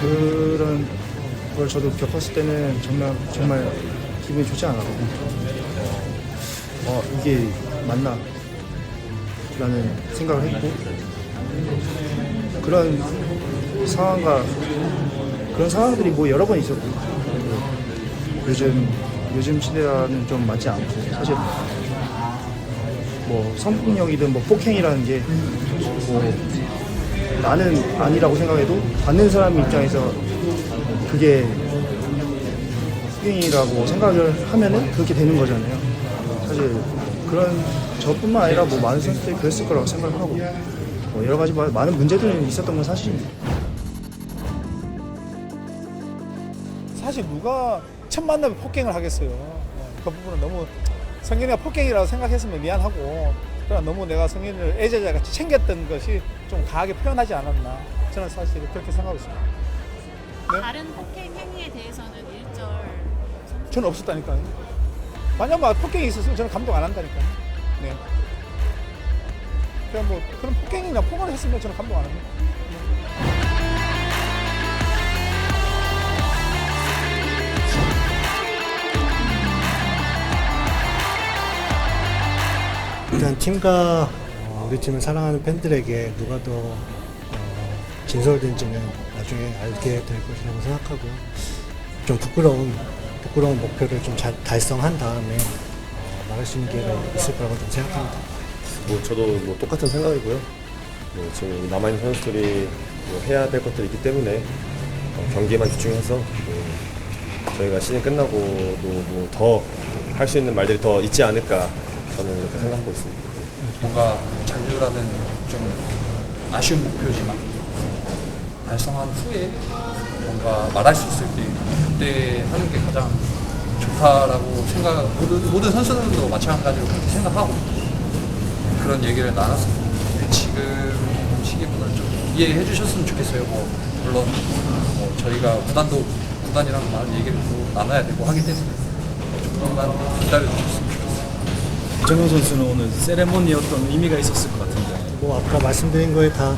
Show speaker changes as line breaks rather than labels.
그런 걸 저도 겪었을 때는 정말 정말 기분이 좋지 않았고. 어, 어, 이게 맞나? 라는 생각을 했고. 그런 상황과 그런 상황들이 뭐 여러 번 있었고. 요즘 요즘 시대와는 좀 맞지 않고 사실 뭐 성폭력이든 뭐 폭행이라는 게 뭐 나는 아니라고 생각해도 받는 사람 입장에서 그게 폭행이라고 생각을 하면은 그렇게 되는 거잖아요. 사실 그런 저뿐만 아니라 뭐 많은 선수들이 그랬을 거라고 생각을 하고 뭐 여러 가지 마- 많은 문제들이 있었던 건 사실입니다.
사실 누가 첫 만남에 폭행을 하겠어요. 어, 그 부분은 너무 성현이가 폭행이라고 생각했으면 미안하고 그러나 너무 내가 성현이를 애제자같이 챙겼던 것이 좀 강하게 표현하지 않았나 저는 사실 그렇게 생각하고 있습니다. 네?
다른 폭행 행위에 대해서는 일절
저는 없었다니까요. 만약 뭐 폭행이 있었으면 저는 감독 안 한다니까요. 네. 그냥 뭐 그런 폭행이나 폭언을 했으면 저는 감독 안 합니다.
일단 팀과 어, 우리 팀을 사랑하는 팬들에게 누가 더 어, 진솔된지는 나중에 알게 될 것이라고 생각하고 좀 부끄러운 부끄러운 목표를 좀 잘 달성한 다음에 어, 말할 수 있는 기회가 있을 거라고 좀 생각합니다.
뭐 저도 뭐 똑같은 생각이고요. 뭐 지금 남아 있는 선수들이 뭐 해야 될 것들이 있기 때문에 어, 경기에만 집중해서 뭐 저희가 시즌 끝나고도 뭐 더 할 수 있는 말들이 더 있지 않을까 저는 이렇게 생각하고 있습니다.
뭔가 잔류라는 좀 아쉬운 목표지만 달성한 후에 뭔가 말할 수 있을 때 그때 하는 게 가장 좋다라고 생각 모든, 모든 선수들도 마찬가지로 그렇게 생각하고 그런 얘기를. 근데 지금 시기보다는 좀 이해해 주셨으면 좋겠어요. 뭐 물론 뭐 저희가 구단도 구단이랑 많은 얘기를 또 나눠야 되고 하기 때문에 조금만 기다려 주셨으면
정현 선수는 오늘 세레모니 어떤 의미가 있었을 것 같은데
뭐 아까 말씀드린 거에 다.